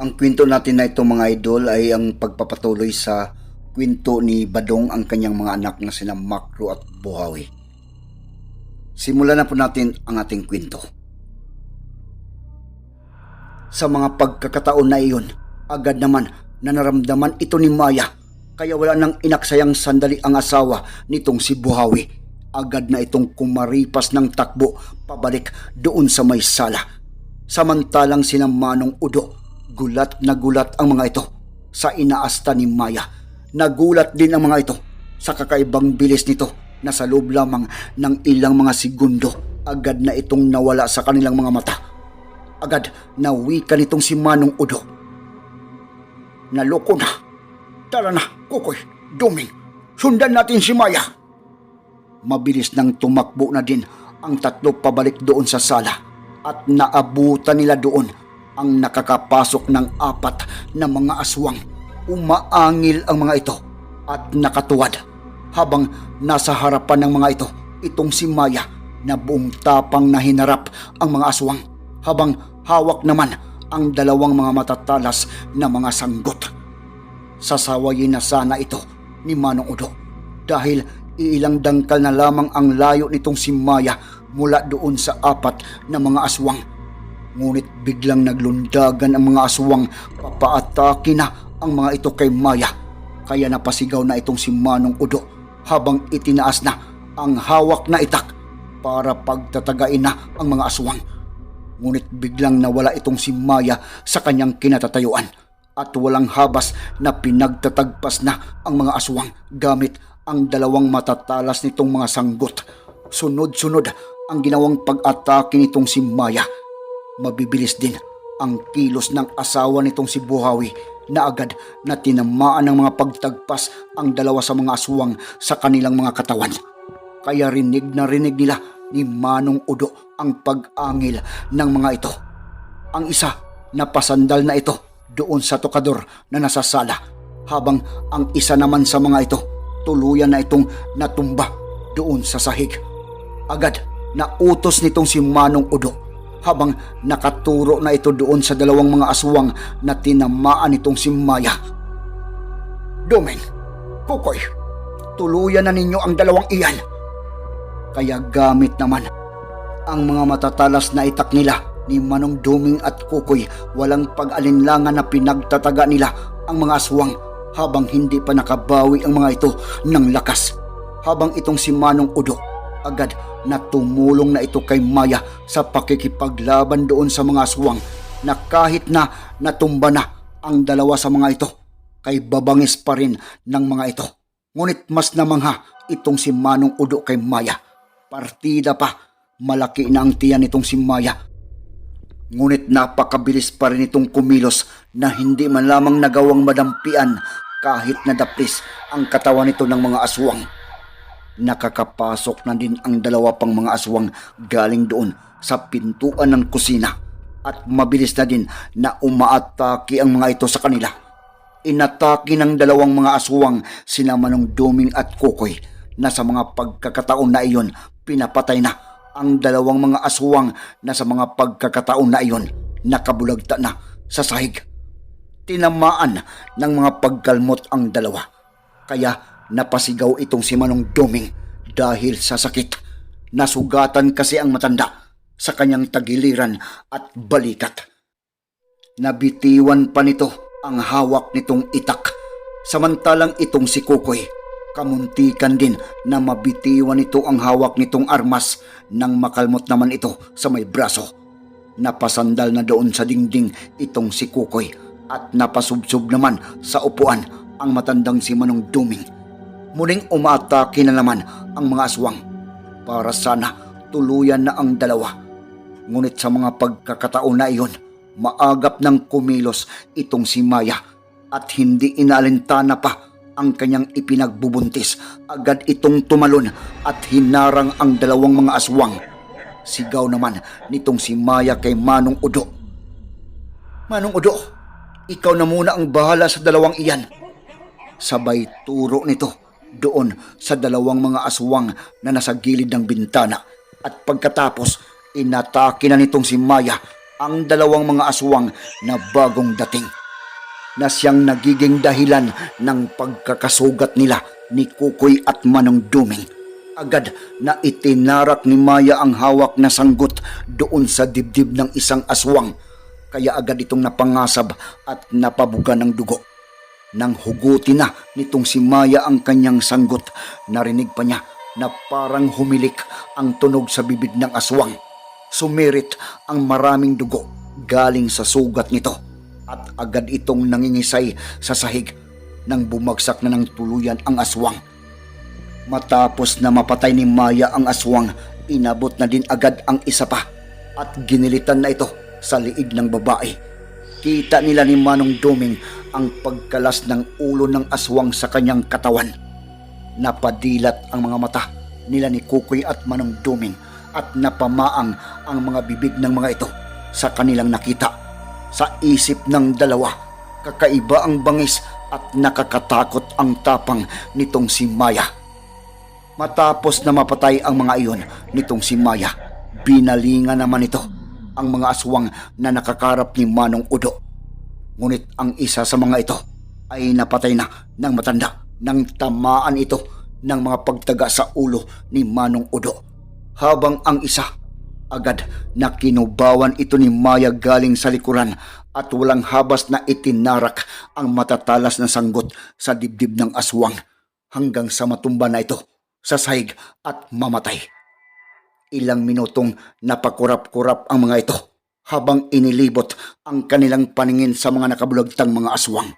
Ang kwento natin na ito mga idol ay ang pagpapatuloy sa kwento ni Badong ang kanyang mga anak na sina Makro at Buhawi. Simulan na po natin ang ating kwento. Sa mga pagkakataon na iyon, agad naman na naramdaman ito ni Maya kaya wala nang inaksayang sandali ang asawa nitong si Buhawi. Agad na itong kumaripas ng takbo pabalik doon sa may sala. Samantalang sina Manong Udo, gulat na gulat ang mga ito sa inaasta ni Maya. Nagulat din ang mga ito sa kakaibang bilis nito na sa loob lamang ng ilang mga segundo agad na itong nawala sa kanilang mga mata. Agad na wika nitong si Manong Udo. Naloko na. Tara na, Kukoy, Duming. Sundan natin si Maya. Mabilis nang tumakbo na din ang tatlo pabalik doon sa sala at naabutan nila doon ang nakakapasok ng apat na mga aswang. Umaangil ang mga ito at nakatuwad habang nasa harapan ng mga ito itong si Maya na buong tapang na hinarap ang mga aswang habang hawak naman ang dalawang mga matatalas na mga sanggot. Sasawayin na sana ito ni Manong Udo dahil iilang dangkal na lamang ang layo nitong si Maya mula doon sa apat na mga aswang. Ngunit biglang naglundagan ang mga aswang papaatake na ang mga ito kay Maya. Kaya napasigaw na itong si Manong Udo habang itinaas na ang hawak na itak para pagtatagain na ang mga aswang. Ngunit biglang nawala itong si Maya sa kanyang kinatatayuan at walang habas na pinagtatagpas na ang mga aswang gamit ang dalawang matatalas nitong mga sanggot. Sunod-sunod ang ginawang pag-atake nitong si Maya. Mabibilis din ang kilos ng asawa nitong si Buhawi na agad na tinamaan ng mga pagtagpas ang dalawa sa mga aswang sa kanilang mga katawan. Kaya rinig na rinig nila ni Manong Udo ang pag-angil ng mga ito. Ang isa napasandal na ito doon sa tokador na nasa sala habang ang isa naman sa mga ito tuluyan na itong natumba doon sa sahig. Agad na utos nitong si Manong Udo habang nakaturo na ito doon sa dalawang mga aswang na tinamaan nitong si Maya. Duming, Kukoy, tuluyan na ninyo ang dalawang iyan. Kaya gamit naman ang mga matatalas na itak nila ni Manong Duming at Kukoy walang pag-alinlangan na pinagtataga nila ang mga aswang habang hindi pa nakabawi ang mga ito ng lakas. Habang itong si Manong Udo agad na tumulong na ito kay Maya sa pakikipaglaban doon sa mga aswang na kahit na natumba na ang dalawa sa mga ito kay babangis pa rin ng mga ito. Ngunit mas namangha itong si Manong Udo kay Maya. Partida pa, malaki na ang tiyan nitong si Maya Ngunit napakabilis pa rin itong kumilos na hindi man lamang nagawang madampian kahit nadaplis ang katawan nito ng mga aswang. Nakakapasok na din ang dalawa pang mga aswang galing doon sa pintuan ng kusina at mabilis na din na umaatake ang mga ito sa kanila. Inatake ng dalawang mga aswang sina Manong Duming at Kukoy na sa mga pagkakataon na iyon pinapatay na ang dalawang mga aswang na sa mga pagkakataon na iyon nakabulagta na sa sahig. Tinamaan ng mga pagkalmot ang dalawa. Kaya napasigaw itong si Manong Duming dahil sa sakit. Nasugatan kasi ang matanda sa kanyang tagiliran at balikat. Nabitiwan pa nito ang hawak nitong itak. Samantalang itong si Kukoy Kamuntikan din na mabitiwan nito ang hawak nitong armas nang makalmot naman ito sa may braso. Napasandal na doon sa dingding itong si Kukoy at napasubsob naman sa upuan ang matandang si Manong Duming. Muling umatake na naman ang mga aswang para sana tuluyan na ang dalawa. Ngunit sa mga pagkakataon na iyon, maagap ng kumilos itong si Maya at hindi inalintana pa ang kanyang ipinagbubuntis. Agad itong tumalon at hinarang ang dalawang mga aswang. Sigaw naman nitong si Maya kay Manong Udo. Manong Udo, ikaw na muna ang bahala sa dalawang iyan. Sabay turo nito doon sa dalawang mga aswang na nasa gilid ng bintana. At pagkatapos, inatake na nitong si Maya ang dalawang mga aswang na bagong dating na siyang nagiging dahilan ng pagkakasugat nila ni Kukoy at Manong Duming. Agad na itinarak ni Maya ang hawak na sanggot doon sa dibdib ng isang aswang. Kaya agad itong napangasab at napabuga ng dugo. Nang hugutin na nitong si Maya ang kanyang sanggot, narinig pa niya na parang humilik ang tunog sa bibig ng aswang. Sumirit ang maraming dugo galing sa sugat nito at agad itong nangingisay sa sahig nang bumagsak na ng tuluyan ang aswang. Matapos na mapatay ni Maya ang aswang, inabot na din agad ang isa pa at ginilitan na ito sa liig ng babae. Kita nila ni Manong Duming ang pagkalas ng ulo ng aswang sa kanyang katawan. Napadilat ang mga mata nila ni Kukoy at Manong Duming at napamaang ang mga bibig ng mga ito sa kanilang nakita. Sa isip ng dalawa, kakaiba ang bangis at nakakatakot ang tapang nitong si Maya. Matapos na mapatay ang mga iyon nitong si Maya, binalingan naman ito ang mga aswang na nakakarap ni Manong Udo. Ngunit ang isa sa mga ito ay napatay na ng matanda nang tamaan ito ng mga pagtaga sa ulo ni Manong Udo. Habang ang isa agad na kinubawan ito ni Maya galing sa likuran at walang habas na itinarak ang matatalas na sanggot sa dibdib ng aswang hanggang sa matumba na ito sa sahig at mamatay. Ilang minutong napakurap-kurap ang mga ito habang inilibot ang kanilang paningin sa mga nakabulagtang mga aswang.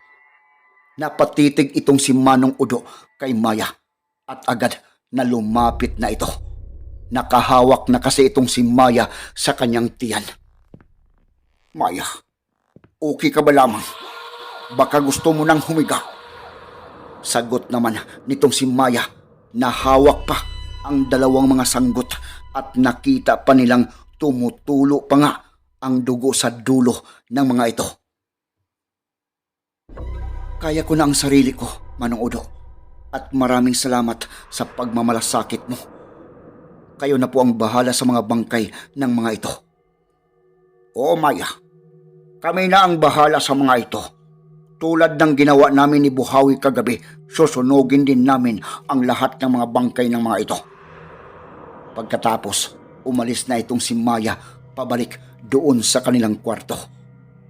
Napatitig itong si Manong Udo kay Maya at agad na lumapit na ito. Nakahawak na kasi itong si Maya sa kanyang tiyan. Maya, okay ka ba lamang? Baka gusto mo nang humiga. Sagot naman nitong si Maya na hawak pa ang dalawang mga sanggot at nakita pa nilang tumutulo pa nga ang dugo sa dulo ng mga ito. Kaya ko na ang sarili ko, Manong Udo, at maraming salamat sa pagmamalasakit mo. Kayo na po ang bahala sa mga bangkay ng mga ito. Oo, Maya. Kami na ang bahala sa mga ito. Tulad ng ginawa namin ni Buhawi kagabi, susunugin din namin ang lahat ng mga bangkay ng mga ito. Pagkatapos, umalis na itong si Maya pabalik doon sa kanilang kwarto.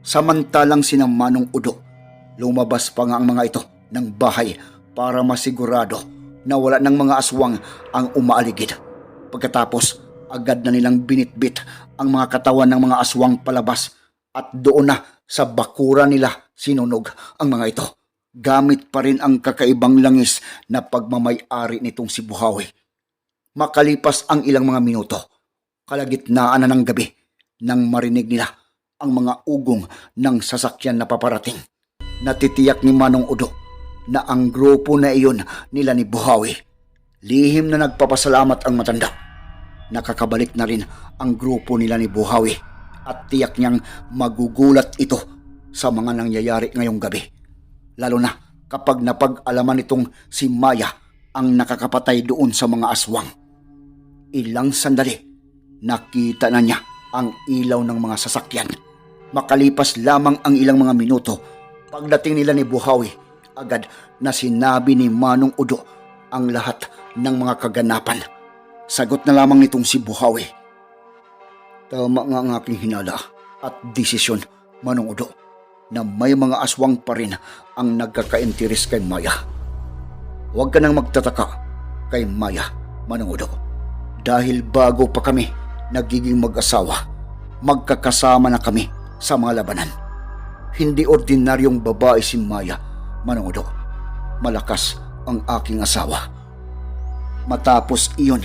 Samantalang sinang Manong Udo, lumabas pa nga ang mga ito ng bahay para masigurado na wala ng mga aswang ang umaaligid. Pagkatapos, agad na nilang binitbit ang mga katawan ng mga aswang palabas at doon na sa bakura nila sinunog ang mga ito. Gamit pa rin ang kakaibang langis na pagmamay-ari nitong si Buhawi. Makalipas ang ilang mga minuto, kalagitnaan na ng gabi nang marinig nila ang mga ugong ng sasakyan na paparating. Natitiyak ni Manong Udo na ang grupo na iyon nila ni Buhawi. Lihim na nagpapasalamat ang matanda. Nakakabalik na rin ang grupo nila ni Buhawi at tiyak niyang magugulat ito sa mga nangyayari ngayong gabi. Lalo na kapag napag-alaman itong si Maya ang nakakapatay doon sa mga aswang. Ilang sandali, nakita na niya ang ilaw ng mga sasakyan. Makalipas lamang ang ilang mga minuto, pagdating nila ni Buhawi, agad na sinabi ni Manong Udo ang lahat ng mga kaganapan. Sagot na lamang nitong si Buhawi. Tama nga ang aking hinala at desisyon, Manong Udo, na may mga aswang pa rin ang nagkakainteres kay Maya. Huwag ka nang magtataka kay Maya, Manong Udo. Dahil bago pa kami nagiging mag-asawa, magkakasama na kami sa mga labanan. Hindi ordinaryong babae si Maya, Manong Udo. Malakas ang aking asawa. Matapos iyon,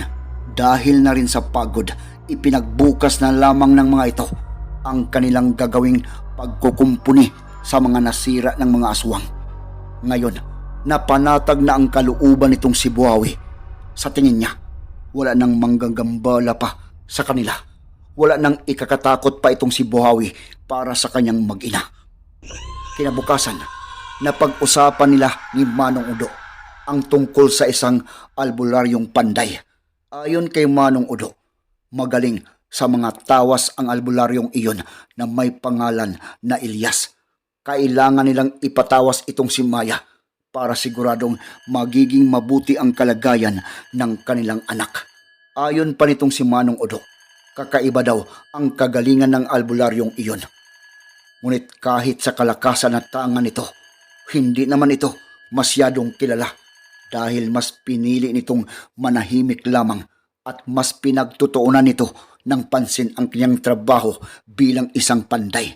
dahil na rin sa pagod, ipinagbukas na lamang ng mga ito ang kanilang gagawing pagkukumpuni sa mga nasira ng mga aswang. Ngayon, napanatag na ang kalooban nitong si Buhawi. Sa tingin niya, wala nang manggagambala pa sa kanila. Wala nang ikakatakot pa itong si Buhawi para sa kanyang mag-ina. Kinabukasan, napag-usapan nila ni Manong Udo ang tungkol sa isang albularyong panday. Ayon kay Manong Udo, magaling sa mga tawas ang albularyong iyon na may pangalan na Ilyas. Kailangan nilang ipatawas itong si Maya para siguradong magiging mabuti ang kalagayan ng kanilang anak. Ayon pa nitong si Manong Udo, kakaiba daw ang kagalingan ng albularyong iyon. Ngunit kahit sa kalakasan at tangan nito, hindi naman ito masyadong kilala dahil mas pinili nitong manahimik lamang at mas pinagtutuunan nito ng pansin ang kanyang trabaho bilang isang panday.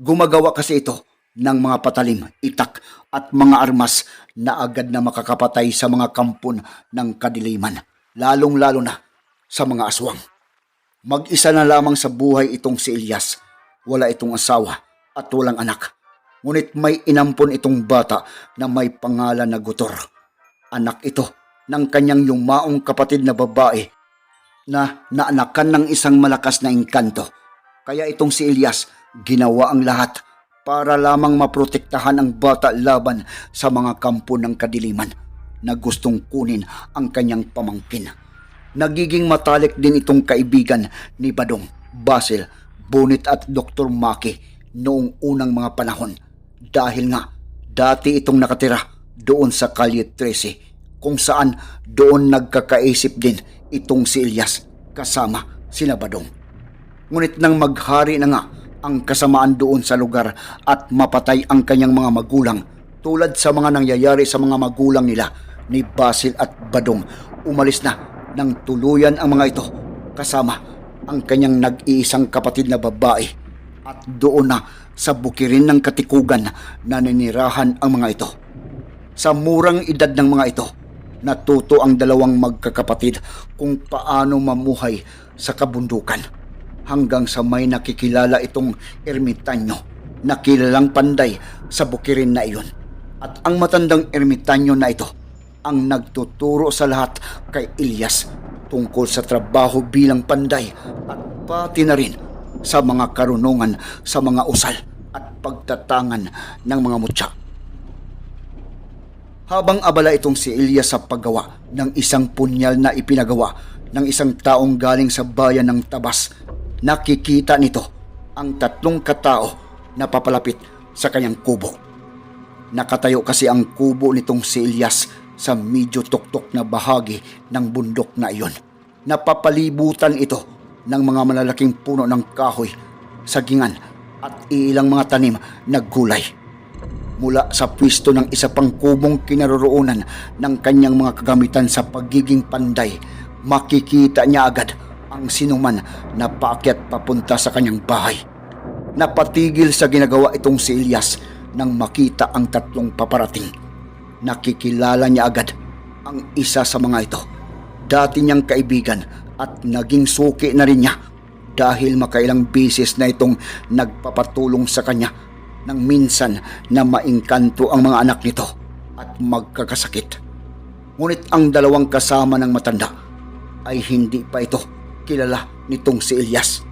Gumagawa kasi ito ng mga patalim, itak at mga armas na agad na makakapatay sa mga kampon ng kadiliman, lalong-lalo na sa mga aswang. Mag-isa na lamang sa buhay itong si Ilyas. Wala itong asawa at walang anak. Ngunit may inampon itong bata na may pangalan na Gutor. Anak ito ng kanyang yumaong kapatid na babae na naanakan ng isang malakas na engkanto. Kaya itong si Ilyas ginawa ang lahat para lamang maprotektahan ang bata laban sa mga kampo ng kadiliman na gustong kunin ang kanyang pamangkin. Nagiging matalik din itong kaibigan ni Badong, Basil, Bonit at Dr. Maki noong unang mga panahon dahil nga dati itong nakatira doon sa Kalye 13 kung saan doon nagkakaisip din itong si Ilyas kasama sina Badong. Ngunit nang maghari na nga ang kasamaan doon sa lugar at mapatay ang kanyang mga magulang tulad sa mga nangyayari sa mga magulang nila ni Basil at Badong, umalis na ng tuluyan ang mga ito kasama ang kanyang nag-iisang kapatid na babae at doon na sa bukirin ng katikugan na ninirahan ang mga ito. Sa murang edad ng mga ito, natuto ang dalawang magkakapatid kung paano mamuhay sa kabundukan hanggang sa may nakikilala itong ermitanyo na kilalang panday sa bukirin na iyon. At ang matandang ermitanyo na ito ang nagtuturo sa lahat kay Ilyas tungkol sa trabaho bilang panday at pati na rin sa mga karunungan sa mga usal at pagtatangan ng mga mutya. Habang abala itong si Ilyas sa paggawa ng isang punyal na ipinagawa ng isang taong galing sa bayan ng Tabas, nakikita nito ang tatlong katao na papalapit sa kanyang kubo. Nakatayo kasi ang kubo nitong si Ilyas sa medyo tuktok na bahagi ng bundok na iyon. Napapalibutan ito ng mga malalaking puno ng kahoy, sagingan at ilang mga tanim na gulay. Mula sa pwisto ng isa pang kubong kinaroroonan ng kanyang mga kagamitan sa pagiging panday, makikita niya agad ang sinuman na paakyat papunta sa kanyang bahay. Napatigil sa ginagawa itong si Ilyas nang makita ang tatlong paparating. Nakikilala niya agad ang isa sa mga ito. Dati niyang kaibigan at naging suki na rin niya dahil makailang bisis na itong nagpapatulong sa kanya nang minsan na maingkanto ang mga anak nito at magkakasakit. Ngunit ang dalawang kasama ng matanda ay hindi pa ito kilala nitong si Elias.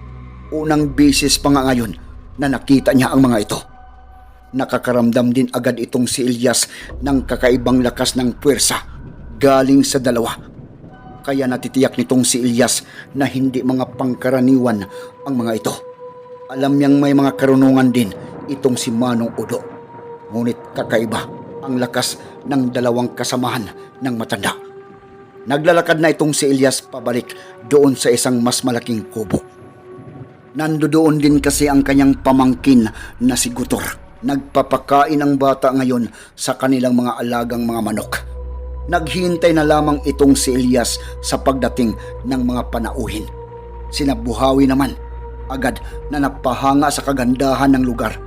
Unang bisis pa nga ngayon na nakita niya ang mga ito. Nakakaramdam din agad itong si Elias ng kakaibang lakas ng puwersa galing sa dalawa. Kaya natitiyak nitong si Elias na hindi mga pangkaraniwan ang mga ito. Alam niyang may mga karunungan din itong si Manong Udo. Ngunit kakaiba ang lakas ng dalawang kasamahan ng matanda. Naglalakad na itong si Elias pabalik doon sa isang mas malaking kubo. Nandoon din kasi ang kanyang pamangkin na si Gutor. Nagpapakain ang bata ngayon sa kanilang mga alagang mga manok. Naghihintay na lamang itong si Elias sa pagdating ng mga panauhin. Sinabuhawi naman agad na napahanga sa kagandahan ng lugar.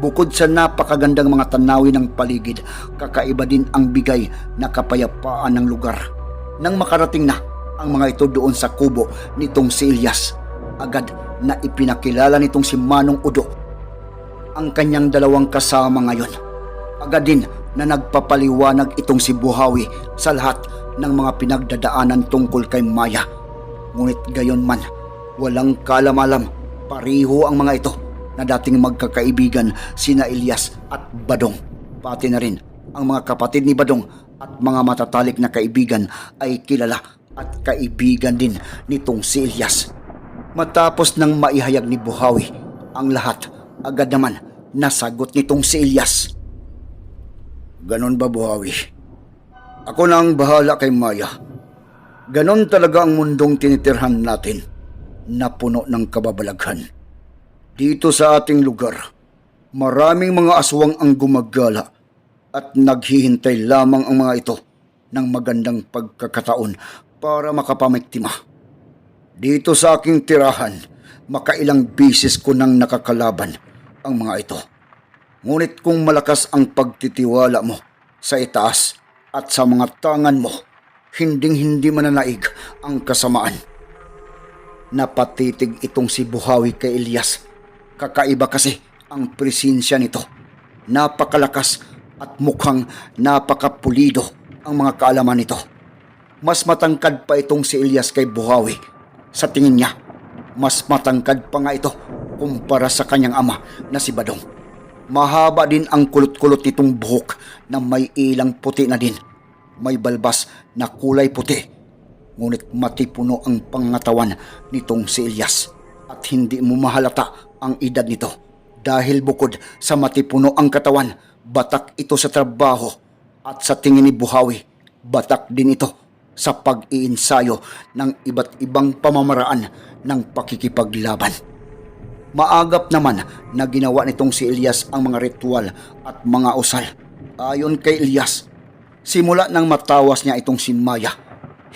Bukod sa napakagandang mga tanawin ng paligid, kakaiba din ang bigay na kapayapaan ng lugar. Nang makarating na ang mga ito doon sa kubo nitong si Elias, agad na ipinakilala nitong si Manong Udo ang kanyang dalawang kasama ngayon. Agad din na nagpapaliwanag itong si Buhawi sa lahat ng mga pinagdadaanan tungkol kay Maya. Ngunit gayon man, walang kalamalam, pariho ang mga ito na dating magkakaibigan sina Elias at Badong. Pati na rin ang mga kapatid ni Badong at mga matatalik na kaibigan ay kilala at kaibigan din nitong si Elias. Matapos nang maihayag ni Buhawi ang lahat, agad naman nasagot nitong si Elias. Ganon ba Buhawi? Ako na ang bahala kay Maya. Ganon talaga ang mundong tinitirhan natin na puno ng kababalaghan. Dito sa ating lugar, maraming mga aswang ang gumagala at naghihintay lamang ang mga ito ng magandang pagkakataon para makapamiktima. Dito sa aking tirahan, makailang bisis ko nang nakakalaban ang mga ito. Ngunit kung malakas ang pagtitiwala mo sa itaas at sa mga tangan mo, hinding-hindi mananaig ang kasamaan. Napatitig itong si Buhawi kay Elias. Kakaiba kasi ang presensya nito. Napakalakas at mukhang napakapulido ang mga kaalaman nito. Mas matangkad pa itong si Elias kay Buhawi. Sa tingin niya, mas matangkad pa nga ito kumpara sa kanyang ama na si Badong. Mahaba din ang kulot-kulot nitong buhok na may ilang puti na din. May balbas na kulay puti. Ngunit matipuno ang pangatawan nitong si Elias. At hindi mo mahalata ang edad nito. Dahil bukod sa matipuno ang katawan, batak ito sa trabaho. At sa tingin ni Buhawi, batak din ito sa pag-iinsayo ng iba't ibang pamamaraan ng pakikipaglaban. Maagap naman na ginawa nitong si Elias ang mga ritual at mga usal. Ayon kay Elias, simula nang matawas niya itong si Maya,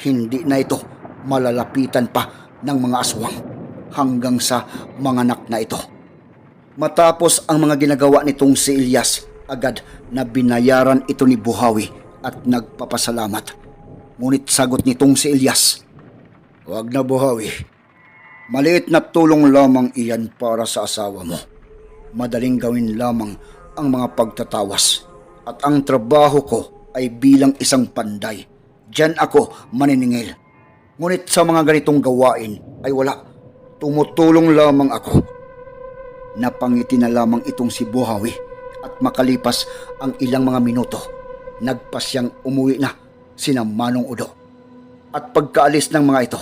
hindi na ito malalapitan pa ng mga aswang hanggang sa mga anak na ito. Matapos ang mga ginagawa nitong si Elias, agad na binayaran ito ni Buhawi at nagpapasalamat. Ngunit sagot nitong si Elias, Huwag na Buhawi, Maliit na tulong lamang iyan para sa asawa mo. Madaling gawin lamang ang mga pagtatawas. At ang trabaho ko ay bilang isang panday. Diyan ako maniningil. Ngunit sa mga ganitong gawain ay wala. Tumutulong lamang ako. Napangiti na lamang itong si Buhawi at makalipas ang ilang mga minuto, nagpasyang umuwi na sina Manong Udo. At pagkaalis ng mga ito,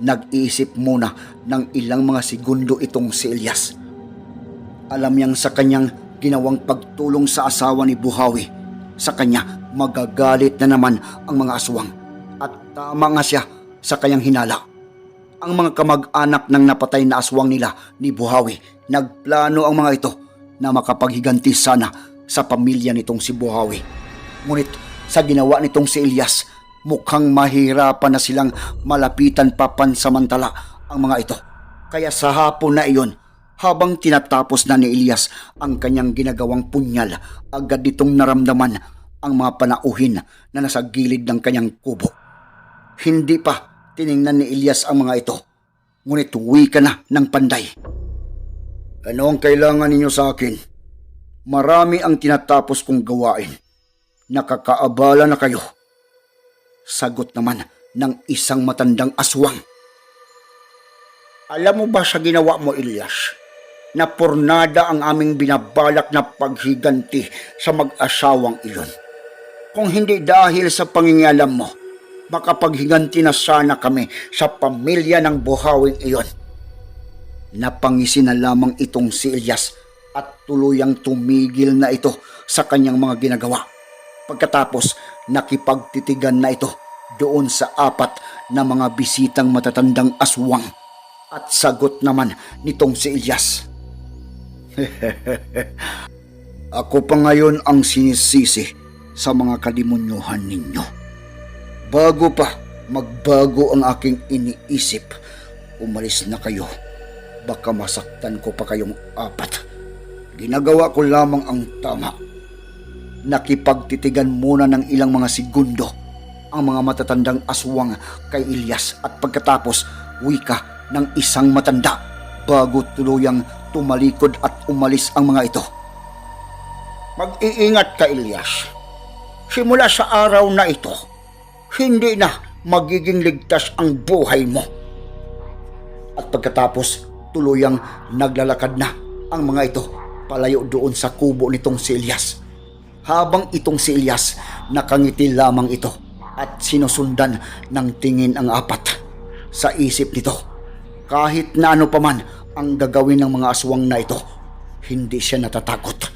nag-iisip muna ng ilang mga segundo itong si Elias. Alam niyang sa kanyang ginawang pagtulong sa asawa ni Buhawi, sa kanya magagalit na naman ang mga aswang. At tama nga siya sa kanyang hinala. Ang mga kamag-anak ng napatay na aswang nila ni Buhawi, nagplano ang mga ito na makapaghiganti sana sa pamilya nitong si Buhawi. Ngunit sa ginawa nitong si Elias, mukhang mahirapan na silang malapitan pa pansamantala ang mga ito. Kaya sa hapon na iyon, habang tinatapos na ni Elias ang kanyang ginagawang punyal, agad ditong naramdaman ang mga panauhin na nasa gilid ng kanyang kubo. Hindi pa tiningnan ni Elias ang mga ito, ngunit uwi ka na ng panday. Ano ang kailangan ninyo sa akin? Marami ang tinatapos kong gawain. Nakakaabala na kayo. Sagot naman ng isang matandang aswang. Alam mo ba sa ginawa mo, Ilyas? Na pornada ang aming binabalak na paghiganti sa mag-asawang iyon. Kung hindi dahil sa pangingialam mo, makapaghiganti na sana kami sa pamilya ng buhawing iyon. Napangisi na lamang itong si Ilyas at tuluyang tumigil na ito sa kanyang mga ginagawa. Pagkatapos, nakipagtitigan na ito doon sa apat na mga bisitang matatandang aswang. At sagot naman nitong si Ilyas. Ako pa ngayon ang sinisisi sa mga kademonyuhan ninyo. Bago pa magbago ang aking iniisip, umalis na kayo. Baka masaktan ko pa kayong apat. Ginagawa ko lamang ang tama. Nakipagtitigan muna ng ilang mga segundo ang mga matatandang aswang kay Ilyas at pagkatapos wika ng isang matanda bago tuluyang tumalikod at umalis ang mga ito. Mag-iingat ka, Ilyas. Simula sa araw na ito, hindi na magiging ligtas ang buhay mo. At pagkatapos, tuluyang naglalakad na ang mga ito palayo doon sa kubo nitong si Elias. Habang itong si Elias, nakangiti lamang ito at sinusundan ng tingin ang apat. Sa isip nito, kahit na ano paman ang gagawin ng mga aswang na ito, hindi siya natatakot.